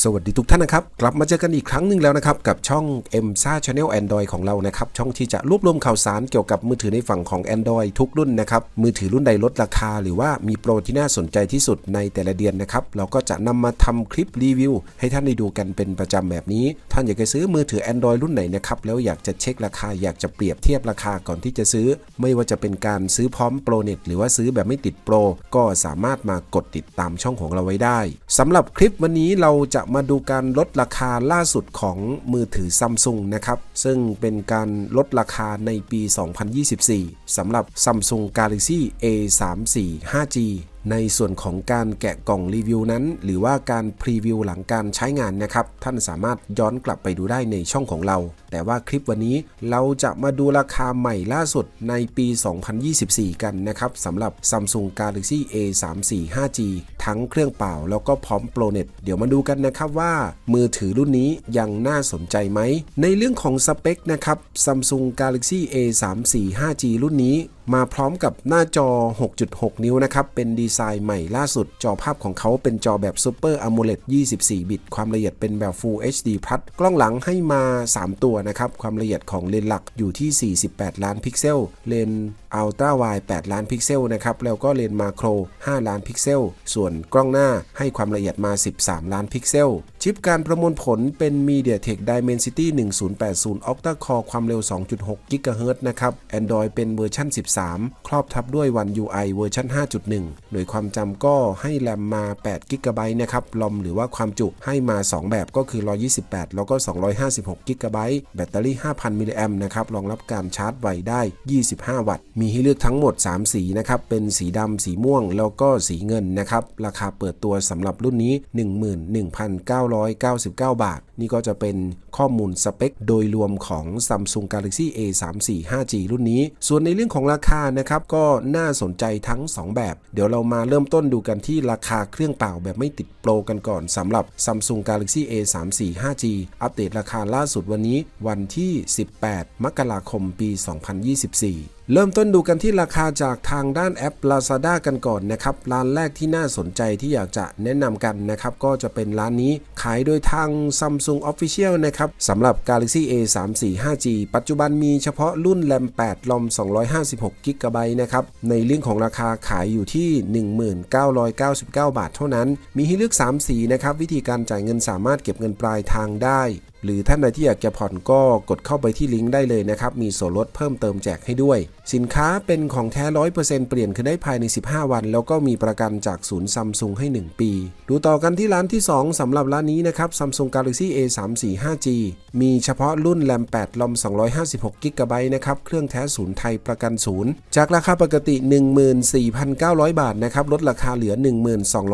สวัสดีทุกท่านนะครับ กลับมาเจอกันอีกครั้งหนึ่งแล้วนะครับ กับช่อง m s a Channel Android ของเรานะครับ ช่องที่จะรวบรวมข่าวสารเกี่ยวกับมือถือในฝั่งของ Android ทุกรุ่นนะครับ มือถือรุ่นใดลดราคา หรือว่ามีโปรที่น่าสนใจที่สุดในแต่ละเดือนนะครับ เราก็จะนำมาทำคลิปรีวิว ให้ท่านได้ดูกันเป็นประจำแบบนี้ ท่านอยากจะซื้อมือถือ Android รุ่นไหนนะครับแล้วอยากจะเช็คราคาอยากจะเปรียบเทียบราคาก่อนที่จะซื้อ ไม่ว่าจะเป็นการซื้อพร้อมโปรเน็ตหรือว่าซื้อแบบไม่ติดโปรก็สามารถมากดติดตามช่องของเราไว้ได้สำหรับคลิปวันนี้เราจะมาดูการลดราคาล่าสุดของมือถือซัมซุงนะครับ ซึ่งเป็นการลดราคาในปี 2024 สำหรับ Samsung Galaxy A34 5G ในส่วนของการแกะกล่องรีวิวนั้น หรือว่าการพรีวิวหลังการใช้งานนะครับ ท่านสามารถย้อนกลับไปดูได้ในช่องของเรา แต่ว่าคลิปวันนี้เราจะมาดูราคาใหม่ล่าสุดในปี 2024 กันนะครับสำหรับ Samsung Galaxy A34 5G ทั้งเครื่องเปล่าแล้วก็พร้อมโปรเน็ตเดี๋ยวมาดูกันนะครับว่า มือถือรุ่นนี้ยังน่าสนใจไหม ในเรื่องของสเปคนะครับ Samsung Galaxy A34 5G รุ่นนี้ มาพร้อมกับหน้าจอ 6.6 นิ้วนะครับเป็นดีไซน์ใหม่ล่าสุด จอภาพของเขาเป็นจอแบบ Super AMOLED 24 บิต ความละเอียดเป็นแบบ Full HD Plus กล้องหลังให้มา 3 ตัวนะครับ ความละเอียดของเลนส์หลักอยู่ที่ 48 ล้านพิกเซล เลนส์อัลตร้าไวด์8ล้านพิกเซลนะครับ แล้วก็เลนส์มาโคร 5 ล้านพิกเซล ส่วนกล้องหน้าให้ความละเอียดมา 13 ล้านพิกเซล ชิปการประมวลผลเป็น MediaTek Dimensity 1080 Octa Core ความเร็ว 2.6 GHz นะครับ Android เป็นเวอร์ชัน13 ครอบทับด้วย One UI เวอร์ชัน5.1โดยความจำก็ให้แรมมา8 g b นะครับลอมหรือว่าความจุให้มา 2 แบบก็คือ 128 แล้วก็ 256 g b แบตเตอรี่ 5,000 มิลลิแอมนะครับรองรับการชาร์จไวได้ 25 วัตต์ มีให้เลือกทั้งหมด 3 สีนะครับ เป็นสีดำ สีม่วง แล้วก็สีเงินนะครับ ราคาเปิดตัวสำหรับรุ่นนี้ 11,999 บาท นี่ก็จะเป็นข้อมูลสเปค โดยรวมของ Samsung Galaxy A34 5G รุ่นนี้ ส่วนในเรื่องของราคานะครับ ก็น่าสนใจทั้ง 2 แบบ เดี๋ยวเรามาเริ่มต้นดูกันที่ราคาเครื่องเปล่าแบบไม่ติดโปรกันก่อนสำหรับ Samsung Galaxy A34 5G อัปเดตราคาล่าสุดวันนี้วันที่ 18 มกราคม ปี 2024เริ่มต้นดูกันที่ราคาจากทางด้านแอป Lazada กันก่อนนะครับ ร้านแรกที่น่าสนใจที่อยากจะแนะนำกันนะครับ ก็จะเป็นร้านนี้ขายโดยทาง Samsung Official นะครับสำหรับ Galaxy A34 5G ปัจจุบันมีเฉพาะรุ่นแรม8ลอม256 g b นะครับ ในเรื่องของราคาขายอยู่ที่ 1999 บาทเท่านั้น มีให้เลือก 3 สีนะครับ วิธีการจ่ายเงินสามารถเก็บเงินปลายทางได้ หรือท่านใดที่อยากจะผ่อนก็กดเข้าไปที่ลิงก์ได้เลยนะครับ มีส่วนลดเพิ่มเติมแจกให้ด้วยสินค้าเป็นของแท้ 100%เปลี่ยนคืนได้ภายใน 15 วัน แล้วก็มีประกันจากศูนย์ซัมซุงให้ 1 ปี ดูต่อกันที่ร้านที่ 2สำหรับร้านนี้นะครับ Samsung Galaxy A34 5G มีเฉพาะรุ่นแรม8ลอม256 g b นะครับ เครื่องแท้ศูนย์ไทยประกันศูนย์ จากราคาปกติ 14,900 บาทนะครับ ลดราคาเหลือ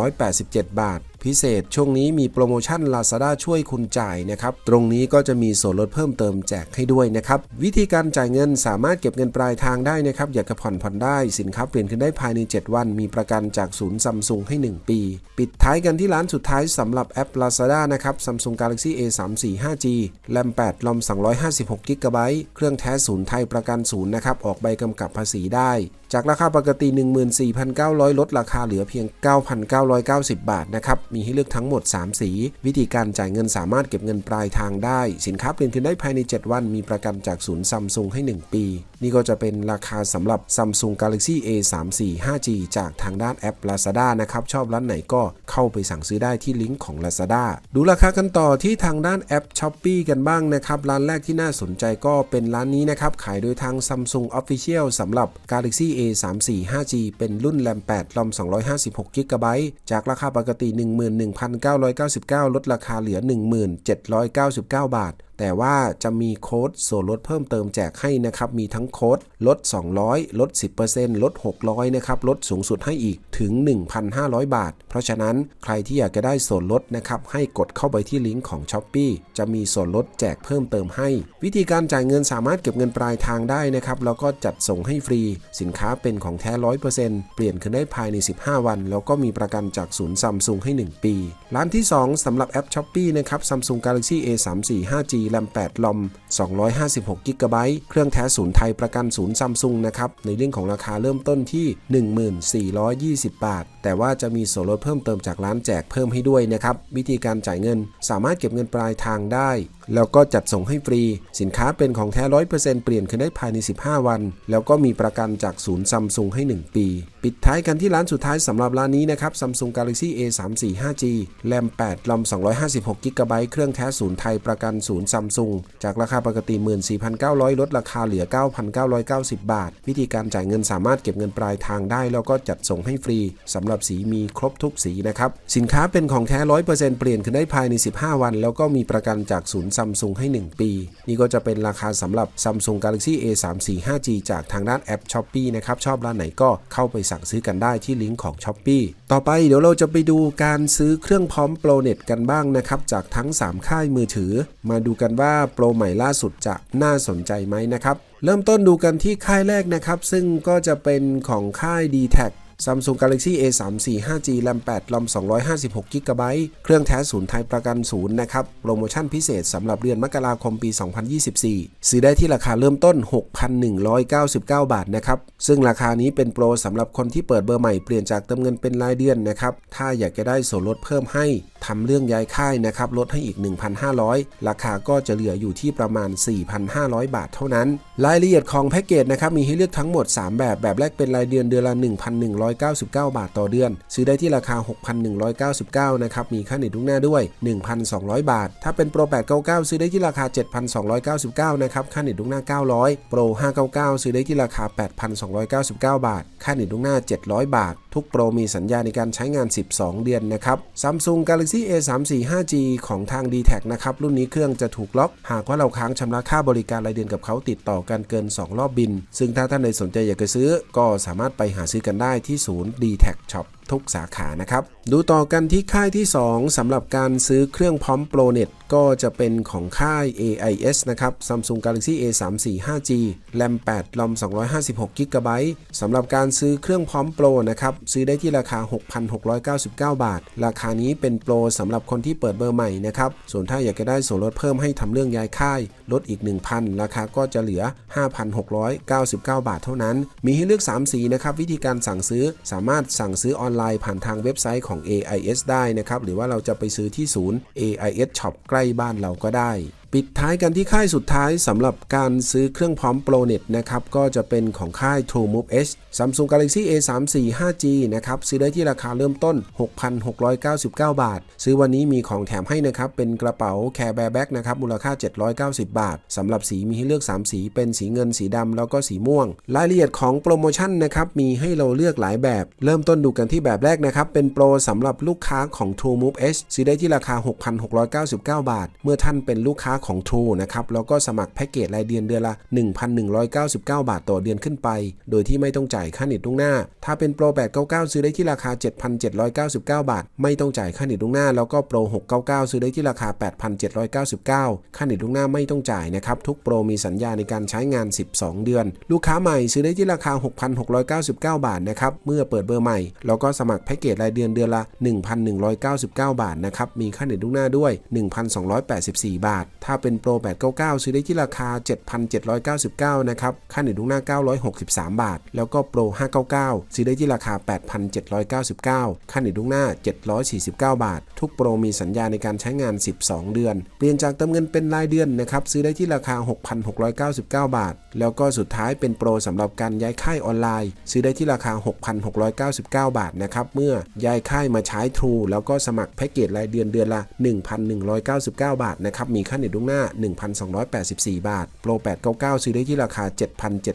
1287 บาทพิเศษช่วงนี้มีโปรโมชั่น Lazada ช่วยคุณจ่ายนะครับ ตรงนี้ก็จะมีส่วนลดเพิ่มเติมแจกให้ด้วยนะครับ วิธีการจ่ายเงินสามารถเก็บเงินปลายทางได้นะครับอยากจะผ่อนผ่อนได้สินค้าเปลี่ยนขึ้นได้ภายใน 7 วัน มีประกันจากศูนย์ซัมซุงให้ 1 ปี ปิดท้ายกันที่ร้านสุดท้ายสำหรับแอป Lazada นะครับ Samsung Galaxy A34 5G แรม8ลอม256 g b เครื่องแท้ศูนย์ไทยประกันศูนย์นะครับออกใบกำกับภาษีได้จากราคาปกติ 14,900 ลดราคาเหลือเพียง 9,990 บาทนะครับ มีให้เลือกทั้งหมด 3 สี วิธีการจ่ายเงินสามารถเก็บเงินปลายทางได้ สินค้าเปลี่ยนคืนได้ภายใน 7 วัน มีประกันจากศูนย์ซัมซุงให้ 1 ปี นี่ก็จะเป็นราคาสำหรับ Samsung Galaxy A34 5G จากทางด้านแอป Lazada นะครับ ชอบร้านไหนก็เข้าไปสั่งซื้อได้ที่ลิงก์ของ Lazada ดูราคากันต่อที่ทางด้านแอป Shopee กันบ้างนะครับ ร้านแรกที่น่าสนใจก็เป็นร้านนี้นะครับ ขายโดยทาง Samsung Official สำหรับ Galaxy A34 5G เป็นรุ่นแรม8ลอม256 g b จากราคาปกติ 11,999 ลดราคาเหลือ 1799 บาทแต่ว่าจะมีโค้ดส่วนลดเพิ่มเติมแจกให้นะครับ มีทั้งโค้ดลด 200 ลด 10%ลด 600 นะครับ ลดสูงสุดให้อีกถึง 1,500 บาท เพราะฉะนั้นใครที่อยากจะได้ส่วนลดนะครับ ให้กดเข้าไปที่ลิงก์ของ s h อ p e e จะมีส่วนลดแจกเพิ่มเติมให้ วิธีการจ่ายเงินสามารถเก็บเงินปลายทางได้นะครับ แล้วก็จัดส่งให้ฟรี สินค้าาเป็นของแท้ 100%เปลี่ยนคืนได้ภายใน 15 วัน แล้วก็มีประกันจากศูนย์ซัมซุงให้ 1 ปี ร้านที่ 2สำหรับแอป s h อ p e e นะครับ Samsung Galaxy A34 5G RAM 8 LOM 256 g b เครื่องแท้ศูนย์ไทยประกันศูนย์ซัมซุงนะครับ ในเรื่องของราคาเริ่มต้นที่ 1420 บาท แต่ว่าจะมีส่วนลดเพิ่มเติมจากร้านแจกเพิ่มให้ด้วยนะครับ วิธีการจ่ายเงินสามารถเก็บเงินปลายทางได้ แล้วก็จัดส่งให้ฟรี สินค้าเป็นของแท้ 100%เปลี่ยนคืนได้ภายใน 15 วัน แล้วก็มีประกันจากศูนย์ซัมซุงให้ 1 ปี ปิดท้ายกันที่ร้านสุดท้ายสำหรับร้านนี้นะครับ Samsung Galaxy A34 5G RAM 8 ROM 256 g b เครื่องแท้ศูนย์ไทยประกันศูนย์ซัมซุงจากราคาปกติ 14,900 ลดราคาเหลือ 9,990 บาท วิธีการจ่ายเงินสามารถเก็บเงินปลายทางได้ แล้วก็จัดส่งให้ฟรีสำหรับสีมีครบทุกสีนะครับสินค้าเป็นของแท้ 100%เปลี่ยนคืนได้ภายใน 15 วัน แล้วก็มีประกันจากศูนย์ซัมซุงให้ 1 ปี นี่ก็จะเป็นราคาสำหรับ Samsung Galaxy A34 5G จากทางด้านแอป s h อ p e e นะครับชอบร้านไหนก็เข้าไปสั่งซื้อกันได้ที่ลิงก์ของ s h อ p e e ต่อไปเดี๋ยวเราจะไปดูการซื้อเครื่องพร้อมโปรเน็ตกันบ้างนะครับจากทั้ง 3 ค่ายมือถือ มาดูกันว่าโปรใหม่ล่าสุดจะน่าสนใจไหมนะครับเริ่มต้นดูกันที่ค่ายแรกนะครับ ซึ่งก็จะเป็นของค่าย d t แท Samsung Galaxy A34 5G RAM 8 ROM 256 g b เครื่องแท้ศูนย์ไทยประกันศูนย์นะครับ โปรโมชั่นพิเศษสำหรับเดือนมกราคมปี 2024 ซื้อได้ที่ราคาเริ่มต้น 6,199 บาทนะครับ ซึ่งราคานี้เป็นโปรสำหรับคนที่เปิดเบอร์ใหม่เปลี่ยนจากเติมเงินเป็นรายเดือนนะครับ ถ้าอยากจะได้ส่วนลดเพิ่มให้ทำเรื่องย้ายค่ายนะครับลดให้อีก 1,500 ราคาก็จะเหลืออยู่ที่ประมาณ 4,500 บาทเท่านั้น รายละเอียดของแพ็กเกจนะครับมีให้เลือกทั้งหมด 3 แบบ แบบแรกเป็นรายเดือนเดือนละ 1,199 บาทต่อเดือน ซื้อได้ที่ราคา 6,199 นะครับมีค่าเน็ตทุกหน้าด้วย 1,200 บาท ถ้าเป็นโปร899 ซื้อได้ที่ราคา 7,299 นะครับค่าเน็ตทุกหน้า 900 โปร599 ซื้อได้ที่ราคา 8,299 บาท ค่าเน็ตทุกหน้า 700 บาททุกโปรมีสัญญาในการใช้งาน 12 เดือนนะครับ Samsung Galaxy A34 5G ของทาง d t แทนะครับ รุ่นนี้เครื่องจะถูกล็อก หากว่าเราค้างชำระค่าบริการรายเดือนกับเขาติดต่อกันเกิน 2 รอบบิน ซึ่งถ้าท่านใดสนใจอยากจะซื้อ ก็สามารถไปหาซื้อกันได้ที่ศูนย์ d t แท Shop ทุกสาขานะครับ ดูต่อกันที่ค่ายที่ 2สำหรับการซื้อเครื่องพร้อมโปรเน็ตก็จะเป็นของค่าย AIS นะครับ Samsung Galaxy A34 5G RAM 8 ROM 256 g b สำหรับการซื้อเครื่องพร้อมโปรนะครับ ซื้อได้ที่ราคา 6,699 บาท ราคานี้เป็นโปรสำหรับคนที่เปิดเบอร์ใหม่นะครับ ส่วนถ้าอยากจะได้ส่วนลดเพิ่มให้ทำเรื่องย้ายค่าย ลดอีก 1,000 ราคาก็จะเหลือ 5,699 บาทเท่านั้น มีให้เลือก 3 สีนะครับ วิธีการสั่งซื้อสามารถสั่งซื้อออนไลน์ผ่านทางเว็บไซต์ของ AIS ได้นะครับ หรือว่าเราจะไปซื้อที่ศูนย์ AIS Shop ใกล้บ้านเราก็ได้ ปิดท้ายกันที่ค่ายสุดท้ายสำหรับการซื้อเครื่องพร้อมโปรเน็ตนะครับ ก็จะเป็นของค่าย TrueMove H Samsung Galaxy A34 5G นะครับ ซื้อได้ที่ราคาเริ่มต้น 6,699 บาท ซื้อวันนี้มีของแถมให้นะครับ เป็นกระเป๋าแคร์แบร์แบ็กนะครับ มูลค่า 790 บาทสำหรับสีมีให้เลือก 3 สี เป็นสีเงินสีดำแล้วก็สีม่วง รายละเอียดของโปรโมชั่นนะครับมีให้เราเลือกหลายแบบ เริ่มต้นดูกันที่แบบแรกนะครับเป็นโปรสำหรับลูกค้าของ TrueMove H ซื้อได้ที่ราคา 6,699 บาท เมื่อท่านเป็นลูกค้าของ True นะครับ แล้วก็สมัครแพ็กเกจรายเดือนเดือนละ 1,199 บาทต่อเดือนขึ้นไป โดยที่ไม่ต้องจ่ายค่าเน็ตล่วงหน้า ถ้าเป็นโปร 899 ซื้อได้ที่ราคา 7,799 บาท ไม่ต้องจ่ายค่าเน็ตล่วงหน้า แล้วก็โปร 699 ซื้อได้ที่ราคา 8,799 ค่าเน็ตล่วงหน้าไม่ต้องจ่ายนะครับ ทุกโปรมีสัญญาในการใช้งาน 12 เดือน ลูกค้าใหม่ซื้อได้ที่ราคา 6,699 บาทนะครับ เมื่อเปิดเบอร์ใหม่ แล้วก็สมัครแพ็กเกจรายเดือนเดือนละ 1,199 บาทนะครับ มีค่าเน็ตล่วงหน้าด้วย 1,284 บาทถ้าเป็นโปร899 ซื้อได้ที่ราคา 7,799 นะครับ ค่าเน็ตล่วงหน้า 963 บาท แล้วก็โปร599 ซื้อได้ที่ราคา 8,799 ค่าเน็ตล่วงหน้า 749 บาท ทุกโปรมีสัญญาในการใช้งาน 12 เดือน เปลี่ยนจากเติมเงินเป็นรายเดือนนะครับ ซื้อได้ที่ราคา 6,699 บาท แล้วก็สุดท้ายเป็นโปรสำหรับการย้ายค่ายออนไลน์ ซื้อได้ที่ราคา 6,699 บาทนะครับ เมื่อย้ายค่ายมาใช้ True แล้วก็สมัครแพ็กเกจรายเดือนเดือนละ 1,199 บาทนะครับ มีค่าเน็ตล่วงหน้า 1,284 บาท โปร 899 ซื้อได้ที่ราคา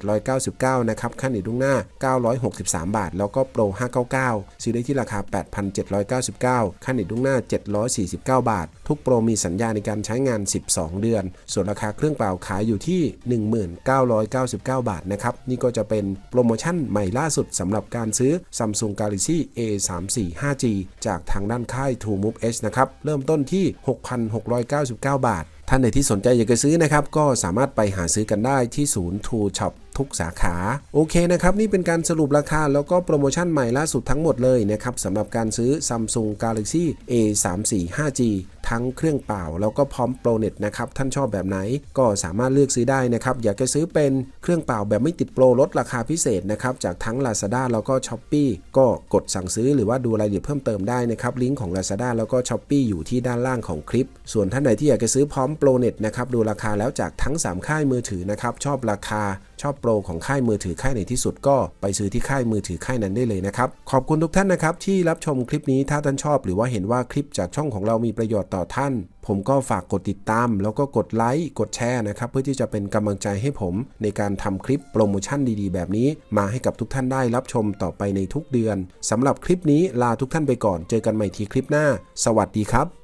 7,799 นะครับค่าเน็ตล่วงหน้า 963 บาท แล้วก็โปร 599 ซื้อได้ที่ราคา 8,799ค่าเน็ตล่วงหน้า 749 บาท ทุกโปรมีสัญญาในการใช้งาน 12 เดือน ส่วนราคาเครื่องเปล่าขายอยู่ที่ 1999 บาทนะครับ นี่ก็จะเป็นโปรโมชั่นใหม่ล่าสุดสำหรับการซื้อ Samsung Galaxy A34 5G จากทางด้านค่าย TrueMove H นะครับ เริ่มต้นที่ 6,699 บาทถ้าท่านใดที่สนใจอยากจะซื้อนะครับ ก็สามารถไปหาซื้อกันได้ที่ศูนย์ True Shop ทุกสาขา โอเคนะครับนี่เป็นการสรุปราคาแล้วก็โปรโมชั่นใหม่ล่าสุดทั้งหมดเลยนะครับสำหรับการซื้อ Samsung Galaxy A 3 4 5G ทั้งเครื่องเปล่าแล้วก็พร้อมโปรเน็ตนะครับท่านชอบแบบไหนก็สามารถเลือกซื้อได้นะครับอยากจะซื้อเป็นเครื่องเปล่าแบบไม่ติดโปรลดราคาพิเศษนะครับจากทั้ง Lazada แล้วก็ s h อ p e e ก็กดสั่งซื้อหรือว่าดูรายละเอียดเพิ่มเติมได้นะครับลิงก์ของ Lazada แล้วก็ s h อ p e e อยู่ที่ด้านล่างของคลิป ส่วนท่านไหนที่อยากจะซื้อพร้อมโปรเน็ตนะครับดูราคาแล้วจากทั้ง 3 ค่ายมือถือนะครับชอบราคา ชอบโปรของค่ายมือถือค่ายไหนที่สุดก็ไปซื้อที่ค่ายมือถือค่ายนั้นได้เลยนะครับ ขอบคุณทุกท่านนะครับที่รับชมคลิปนี้ถ้าท่านชอบ หรือว่าเห็นว่าคลิปจากช่องของเรามีประโยชน์ต่อท่าน ผมก็ฝากกดติดตาม แล้วก็กดไลค์กดแชร์นะครับเพื่อที่จะเป็นกำลังใจให้ผมในการทำคลิปโปรโมชั่นดีๆ แบบนี้ มาให้กับทุกท่านได้รับชมต่อไปในทุกเดือนสำหรับคลิปนี้ลาทุกท่านไปก่อน เจอกันใหม่ทีคลิปหน้า สวัสดีครับ